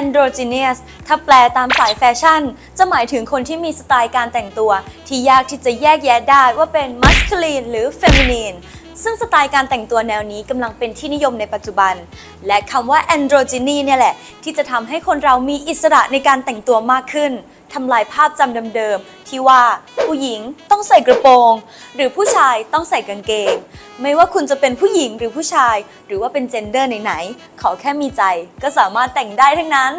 androgynous ถ้าแปลตามสายแฟชั่น จะหมายถึงคนที่มีสไตล์การแต่งตัว ที่ยากที่จะแยกแยะได้ว่าเป็น masculine หรือ feminine ซึ่งสไตล์การแต่งตัวแนวนี้กำลังเป็นที่นิยมในปัจจุบัน และคำว่า androgyny เนี่ยแหละ ที่จะทำให้คนเรามีอิสระในการแต่งตัวมากขึ้นทำลายภาพจำเดิมๆที่ว่าผู้หญิงต้องใส่กระโปรง หรือผู้ชายต้องใส่กางเกง ไม่ว่าคุณจะเป็นผู้หญิงหรือผู้ชาย หรือว่าเป็นเจนเดอร์ไหนๆขอแค่มีใจ ก็สามารถแต่งได้ทั้งนั้น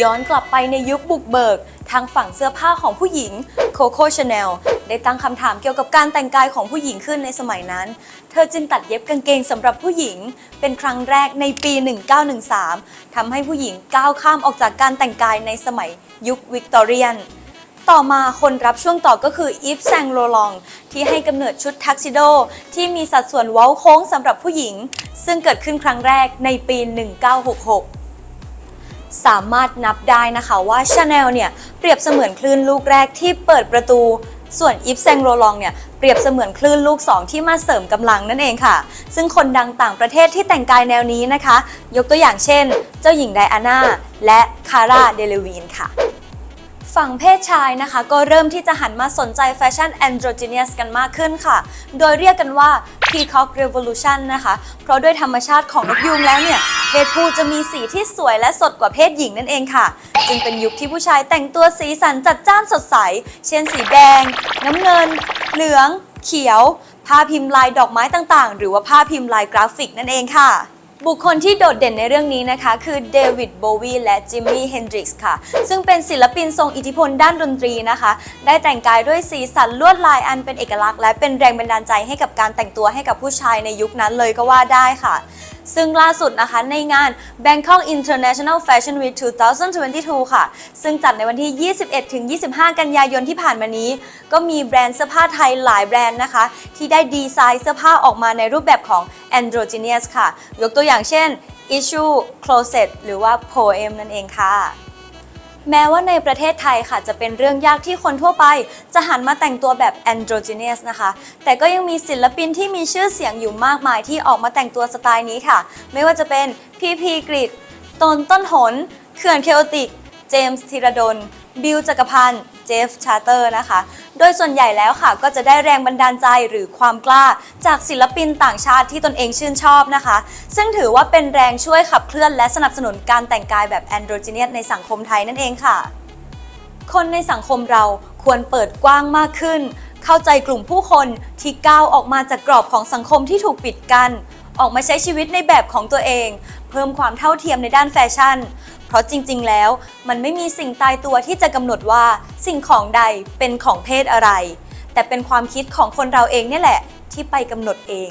ย้อนกลับไปในยุคบุกเบิก ทางฝั่งเสื้อผ้าของผู้หญิงโคโค่ชาแนลได้ตั้งคำถามเกี่ยวกับการแต่งกายของผู้หญิงขึ้นในสมัยนั้น เธอจึงตัดเย็บกางเกงสำหรับผู้หญิง เป็นครั้งแรกในปี 1913 ทำให้ผู้หญิงก้าวข้ามออกจากการแต่งกายในสมัยยุควิกตอเรียน ต่อมาคนรับช่วงต่อก็คืออีฟแซงโรลอง ที่ให้กำเนิดชุดทักซิโด ที่มีสัดส่วนเว้าโค้งสำหรับผู้หญิง ซึ่งเกิดขึ้นครั้งแรกในปี 1966 สามารถนับได้นะคะว่าชาแนลเนี่ยเปรียบเสมือนคลื่นลูกแรกที่เปิดประตู ส่วนอีฟแซงโรลองเนี่ยเปรียบเสมือนคลื่นลูก 2 ที่มาเสริมกำลังนั่นเองค่ะ ซึ่งคนดังต่างประเทศที่แต่งกายแนวนี้นะคะ ยกตัวอย่างเช่น เจ้าหญิงไดอาน่าและคาร่าเดลวีนค่ะ ฝั่งเพศชายนะคะ ก็เริ่มที่จะหันมาสนใจแฟชั่น androgynous กันมากขึ้นค่ะ โดยเรียกกันว่า peacock revolution นะคะ เพราะด้วยธรรมชาติของนกยูงแล้วเนี่ยเพศผู้จะมีสีที่สวยและสดกว่าเพศหญิงนั่นเองค่ะ จึงเป็นยุคที่ผู้ชายแต่งตัวสีสันจัดจ้านสดใส เช่นสีแดง น้ำเงิน เหลือง เขียว ผ้าพิมพ์ลายดอกไม้ต่างๆ หรือว่าผ้าพิมพ์ลายกราฟิกนั่นเองค่ะ บุคคลที่โดดเด่นในเรื่องนี้นะคะ คือเดวิดโบวีและจิมมี่เฮนดริกส์ค่ะ ซึ่งเป็นศิลปินทรงอิทธิพลด้านดนตรีนะคะ ได้แต่งกายด้วยสีสันลวดลายอันเป็นเอกลักษณ์ และเป็นแรงบันดาลใจให้กับการแต่งตัวให้กับผู้ชายในยุคนั้นเลยก็ว่าได้ค่ะ ซึ่งล่าสุดนะคะในงาน Bangkok International Fashion Week 2022 ค่ะ ซึ่งจัดในวันที่ 21-25 กันยายนที่ผ่านมานี้ ก็มีแบรนด์เสื้อผ้าไทยหลายแบรนด์นะคะ ที่ได้ดีไซน์เสื้อผ้าออกมาในรูปแบบของ androgynous ค่ะ ยกตัวอย่างเช่น Issue Closet หรือว่า Poem นั่นเองค่ะ แม้ว่าในประเทศไทยค่ะจะเป็นเรื่องยากที่คนทั่วไป จะหันมาแต่งตัวแบบ androgynous นะคะ แต่ก็ยังมีศิลปินที่มีชื่อเสียงอยู่มากมายที่ออกมาแต่งตัวสไตล์นี้ค่ะ ไม่ว่าจะเป็นพีพีกริดตนต้นหน เขื่อนเคโอติก เจมส์ธีรดล บิลจักรพันธ์ เจฟชาร์เตอร์นะคะ โดยส่วนใหญ่แล้วค่ะก็จะได้แรงบันดาลใจหรือความกล้า จากศิลปินต่างชาติที่ตนเองชื่นชอบนะคะ ซึ่งถือว่าเป็นแรงช่วยขับเคลื่อนและสนับสนุนการแต่งกายแบบ androgynous ในสังคมไทยนั่นเองค่ะ คนในสังคมเราควรเปิดกว้างมากขึ้น เข้าใจกลุ่มผู้คนที่ก้าวออกมาจากกรอบของสังคมที่ถูกปิดกัน้นออกมาใช้ชีวิตในแบบของตัวเอง เพิ่มความเท่าเทียมในด้านแฟชั่น เพราะจริงๆ แล้วมันไม่มีสิ่งตายตัวที่จะกำหนดว่าสิ่งของใดเป็นของเพศอะไร แต่เป็นความคิดของคนเราเองเนี่แหละ ที่ไปกำหนดเอง